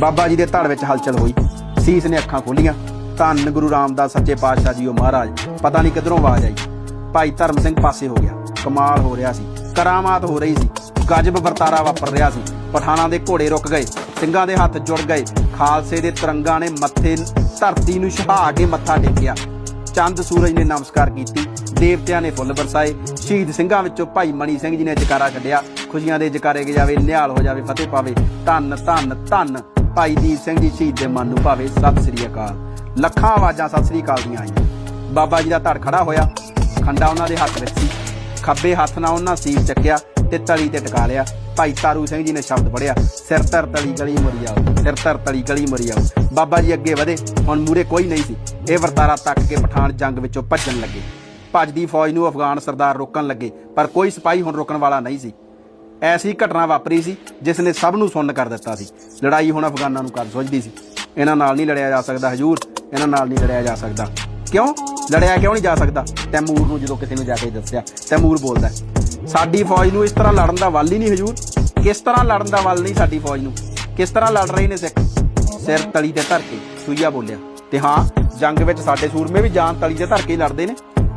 ਬਾਬਾ ਜੀ ਦੇ ਧੜ ਵਿੱਚ ਹਲਚਲ ਹੋਈ। ਸੀਸ ਨੇ ਅੱਖਾਂ ਖੋਲੀਆਂ। ਧੰਨ ਗੁਰੂ ਰਾਮਦਾਸ ਸੱਚੇ ਪਾਤਸ਼ਾਹ ਜੀ ਉਹ ਮਹਾਰਾਜ। ਪਤਾ ਨਹੀਂ ਕਿਧਰੋਂ ਆਵਾਜ਼ ਆਈ। ਭਾਈ ਧਰਮ ਸਿੰਘ ਪਾਸੇ ਹੋ ਗਿਆ। ਕਮਾਲ ਹੋ ਰਿਹਾ ਸੀ। ਕਰਾਮਾਤ ਹੋ ਰਹੀ ਸੀ। ਗਜਬ ਵਰਤਾਰਾ ਵਾਪਰ ਰਿਹਾ ਸੀ। ਪਠਾਨਾਂ ਦੇ ਘੋੜੇ ਰੁਕ ਗਏ। ਸਿੰਘਾਂ ਦੇ ਹੱਥ ਜੁੜ ਗਏ। ਖਾਲਸੇ ਦੇ ਤਿਰੰਗਾਂ ਨੇ ਮੱਥੇ ਧਰਤੀ ਨੂੰ ਛਹਾ ਕੇ ਮੱਥਾ ਟੇਕਿਆ। ਚੰਦ ਸੂਰਜ ਨੇ ਨਮਸਕਾਰ ਕੀਤੀ। ਦੇਵਤਿਆਂ ਨੇ ਫੁੱਲ ਵਰਸਾਏ। ਸ਼ਹੀਦ ਸਿੰਘਾਂ ਵਿੱਚੋਂ ਭਾਈ ਮਣੀ ਸਿੰਘ ਜੀ ਨੇ ਜਕਾਰਾ ਕੱਢਿਆ। ਖੁਸ਼ੀਆਂ ਦੇ ਜਕਾਰੇ ਜਾਵੇ, ਨਿਹਾਲ ਹੋ ਜਾਵੇ, ਫਤਿਹ ਪਾਵੇ। ਧੰਨ ਧੰਨ ਧੰਨ। ਭਾਈ ਦੀਪ ਸਿੰਘ ਜੀ ਸ਼ਹੀਦ ਦੇ ਮਨ ਨੂੰ ਭਾਵੇ ਸਤਿ ਸ੍ਰੀ ਅਕਾਲ। ਲੱਖਾਂ ਆਵਾਜ਼ਾਂ ਸਤਿ ਸ੍ਰੀ ਅਕਾਲ ਦੀਆਂ ਆਈਆਂ। ਬਾਬਾ ਜੀ ਦਾ ਧੜ ਖੜਾ ਹੋਇਆ। ਖੰਡਾ ਉਹਨਾਂ ਦੇ ਹੱਥ ਵਿੱਚ ਸੀ। ਖੱਬੇ ਹੱਥ ਨਾਲ ਉਹਨਾਂ ਸੀਸ ਚੱਕਿਆ ਤੇ ਤਲੀ ਤੇ ਟਿਕਾ ਲਿਆ। ਭਾਈ ਤਾਰੂ ਸਿੰਘ ਜੀ ਨੇ ਸ਼ਬਦ ਪੜਿਆ ਸਿਰ ਤਰ ਤਲੀ ਗਲੀ ਮਰੀ ਆਓ, ਸਿਰ ਤਰ ਤਲੀ ਗਲੀ ਮਰੀ ਆਓ। ਬਾਬਾ ਜੀ ਅੱਗੇ ਵਧੇ, ਹੁਣ ਮੂਰੇ ਕੋਈ ਨਹੀਂ ਸੀ। ਇਹ ਵਰਤਾਰਾ ਤੱਕ ਕੇ ਪਠਾਨ ਜੰਗ ਵਿੱਚੋਂ ਭੱਜਣ ਲੱਗੇ। ਭੱਜਦੀ ਫੌਜ ਨੂੰ ਅਫਗਾਨ ਸਰਦਾਰ ਰੋਕਣ ਲੱਗੇ, ਪਰ ਕੋਈ ਸਿਪਾਹੀ ਹੁਣ ਰੋਕਣ ਵਾਲਾ ਨਹੀਂ ਸੀ। ਐਸੀ ਘਟਨਾ ਵਾਪਰੀ ਸੀ ਜਿਸ ਨੇ ਸਭ ਨੂੰ ਸੁੰਨ ਕਰ ਦਿੱਤਾ ਸੀ। ਲੜਾਈ ਹੁਣ ਅਫਗਾਨਾਂ ਨੂੰ ਕਰ ਸੁਝਦੀ ਸੀ। ਇਹਨਾਂ ਨਾਲ ਨਹੀਂ ਲੜਿਆ ਜਾ ਸਕਦਾ, ਹਜੂਰ। ਇਹਨਾਂ ਨਾਲ ਨਹੀਂ ਲੜਿਆ ਜਾ ਸਕਦਾ। ਕਿਉਂ? ਲੜਿਆ ਕਿਉਂ ਨਹੀਂ ਜਾ ਸਕਦਾ? ਤੈਮੂਰ ਨੂੰ ਜਦੋਂ ਕਿਸੇ ਨੂੰ ਜਾ ਕੇ ਦੱਸਿਆ, ਤੈਮੂਰ ਬੋਲਦਾ ਸਾਡੀ ਫੌਜ ਨੂੰ ਇਸ ਤਰ੍ਹਾਂ ਲੜਨ ਦਾ ਵੱਲ ਹੀ ਨਹੀਂ ਹਜੂਰ। ਕਿਸ ਤਰ੍ਹਾਂ ਲੜਨ ਦਾ ਵੱਲ ਨਹੀਂ ਸਾਡੀ ਫੌਜ ਨੂੰ? ਕਿਸ ਤਰ੍ਹਾਂ ਲੜ ਰਹੇ ਨੇ ਸਿੱਖ? ਸਿਰ ਤਲੀ ਤੇ ਧਰ ਕੇ ਸੂਈਆ ਬੋਲਿਆ, ਤੇ ਹਾਂ, ਜੰਗ ਵਿੱਚ ਸਾਡੇ ਸੂਰਮੇ ਵੀ ਜਾਨ ਤਲੀ ਤੇ ਧਰ ਕੇ ਹੀ ਲੜਦੇ ਨੇ।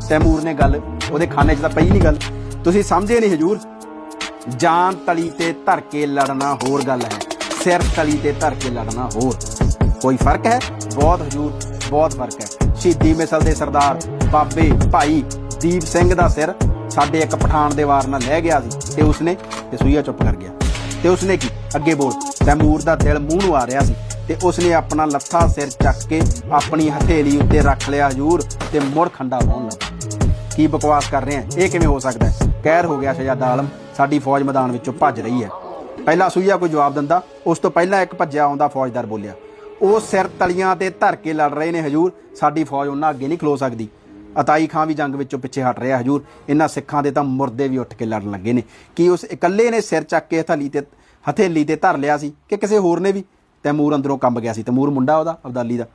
ਤੈਮੂਰ ਨੇ ਗੱਲ ਉਹਦੇ ਖਾਨੇ 'ਚ ਤਾਂ ਪਈ ਨਹੀਂ ਗੱਲ। ਤੁਸੀਂ ਸਮਝੇ ਨਹੀਂ ਹਜੂਰ ਜਾਨ ਤਲੀ ਤੇ ਧਰ ਕੇ ਲੜਨਾ ਹੋਰ ਗੱਲ ਹੈ। ਸਿਰ ਤਲੀ ਤੇ ਧਰ ਕੇ ਲੜਨਾ ਹੋਰ। ਕੋਈ ਫ਼ਰਕ ਹੈ? ਬਹੁਤ ਹਜੂਰ, ਬਹੁਤ ਫ਼ਰਕ ਹੈ। ਸ਼ਹੀਦੀ ਮਿਸਲ ਦੇ ਸਰਦਾਰ ਬਾਬੇ ਭਾਈ ਦੀਪ ਸਿੰਘ ਦਾ ਸਿਰ ਸਾਡੇ ਇੱਕ ਪਠਾਨ ਦੇ ਵਾਰ ਨਾਲ ਲੈ ਗਿਆ ਸੀ ਤੇ ਉਸਨੇ ਤੇ ਸੂਈਆ ਚੁੱਪ ਕਰ ਗਿਆ। ਤੇ ਉਸਨੇ ਕੀ? ਅੱਗੇ ਬੋਲ ਤੈਮੂਰ ਦਾ ਦਿਲ ਮੂੰਹ ਨੂੰ ਆ ਰਿਹਾ ਸੀ ਤੇ ਉਸਨੇ ਆਪਣਾ ਲੱਥਾ ਸਿਰ ਚੱਕ ਕੇ ਆਪਣੀ ਹਥੇਲੀ ਉੱਤੇ ਰੱਖ ਲਿਆ ਹਜੂਰ ਤੇ ਮੁੜ ਖੰਡਾ ਪਾਉਣ ਲੱਗਾ। ਕੀ ਬਕਵਾਸ ਕਰ ਰਹੇ ਆ ਇਹ ਕਿਵੇਂ ਹੋ ਸਕਦਾ ਹੈ? ਕਹਿਰ ਹੋ ਗਿਆ ਸ਼ਹਿਜ਼ਾਦਾ ਆਲਮ। ਸਾਡੀ ਫੌਜ ਮੈਦਾਨ ਵਿੱਚੋਂ ਭੱਜ ਰਹੀ ਹੈ। ਪਹਿਲਾਂ ਸੂਈਆ ਕੋਈ ਜਵਾਬ ਦਿੰਦਾ, ਉਸ ਤੋਂ ਪਹਿਲਾਂ ਇੱਕ ਭੱਜਿਆ ਆਉਂਦਾ ਫੌਜਦਾਰ ਬੋਲਿਆ, ਉਹ ਸਿਰ ਤਲੀਆਂ ਤੇ ਧਰ ਕੇ ਲੜ ਰਹੇ ਨੇ ਹਜੂਰ, ਸਾਡੀ ਫੌਜ ਉਹਨਾਂ ਅੱਗੇ ਨਹੀਂ ਖਲੋ ਸਕਦੀ। ਅਤਾਈ ਖਾਂ ਵੀ ਜੰਗ ਵਿੱਚੋਂ ਪਿੱਛੇ ਹਟ ਰਿਹਾ ਹਜੂਰ, ਇਹਨਾਂ ਸਿੱਖਾਂ ਦੇ ਤਾਂ ਮੁਰਦੇ ਵੀ ਉੱਠ ਕੇ ਲੜਨ ਲੱਗੇ ਨੇ। ਕੀ ਉਸ ਇਕੱਲੇ ਨੇ ਸਿਰ ਚੱਕ ਕੇ ਹਥਲੀ ਤੇ, ਹਥੇਲੀ ਤੇ ਧਰ ਲਿਆ ਸੀ ਕਿ ਕਿਸੇ ਹੋਰ ਨੇ ਵੀ? ਤੈਮੂਰ ਅੰਦਰੋਂ ਕੰਬ ਗਿਆ ਸੀ। ਤੈਮੂਰ ਮੁੰਡਾ ਉਹਦਾ, ਅਬਦਾਲੀ ਦਾ।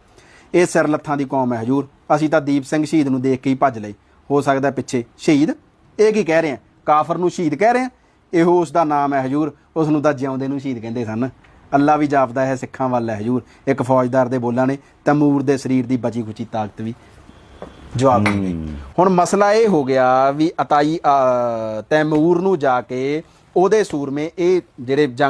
ਇਹ ਸਿਰ ਲੱਥਾਂ ਦੀ ਕੌਮ ਹੈ ਹਜੂਰ, ਅਸੀਂ ਤਾਂ ਦੀਪ ਸਿੰਘ ਸ਼ਹੀਦ ਨੂੰ ਦੇਖ ਕੇ ਹੀ ਭੱਜ ਲਏ। ਹੋ ਸਕਦਾ ਪਿੱਛੇ ਸ਼ਹੀਦ? ਇਹ ਕੀ ਕਹਿ ਰਹੇ? ਆ ਕਾਫਰ ਨੂੰ ਸ਼ਹੀਦ ਕਹਿ ਰਹੇ? ਆ ਇਹੋ ਉਸ ਦਾ ਨਾਮ ਹੈ ਹਜੂਰ ਉਸ ਨੂੰ ਤਾਂ ਜਿਉਂਦੇ ਨੂੰ ਸ਼ਹੀਦ ਕਹਿੰਦੇ ਸਨ। ਅੱਲਾ ਵੀ ਜਾਪਦਾ ਹੈ ਸਿੱਖਾਂ ਵੱਲ ਹੈ ਹਜੂਰ। ਇੱਕ ਫੌਜਦਾਰ ਦੇ ਬੋਲਾਂ ਨੇ ਤੈਮੂਰ ਦੇ ਸਰੀਰ ਦੀ ਬਚੀ ਖੁਚੀ ਤਾਕਤ ਵੀ ਜਵਾਬ ਦੇ ਗਈ ਹੁਣ ਮਸਲਾ ਇਹ ਹੋ ਗਿਆ ਵੀ ਅਤਾਈ ਤੈਮੂਰ ਨੂੰ ਜਾ ਕੇ ਉਹਦੇ ਸੂਰਮੇ ਇਹ ਜਿਹੜੇ ਜੰਗ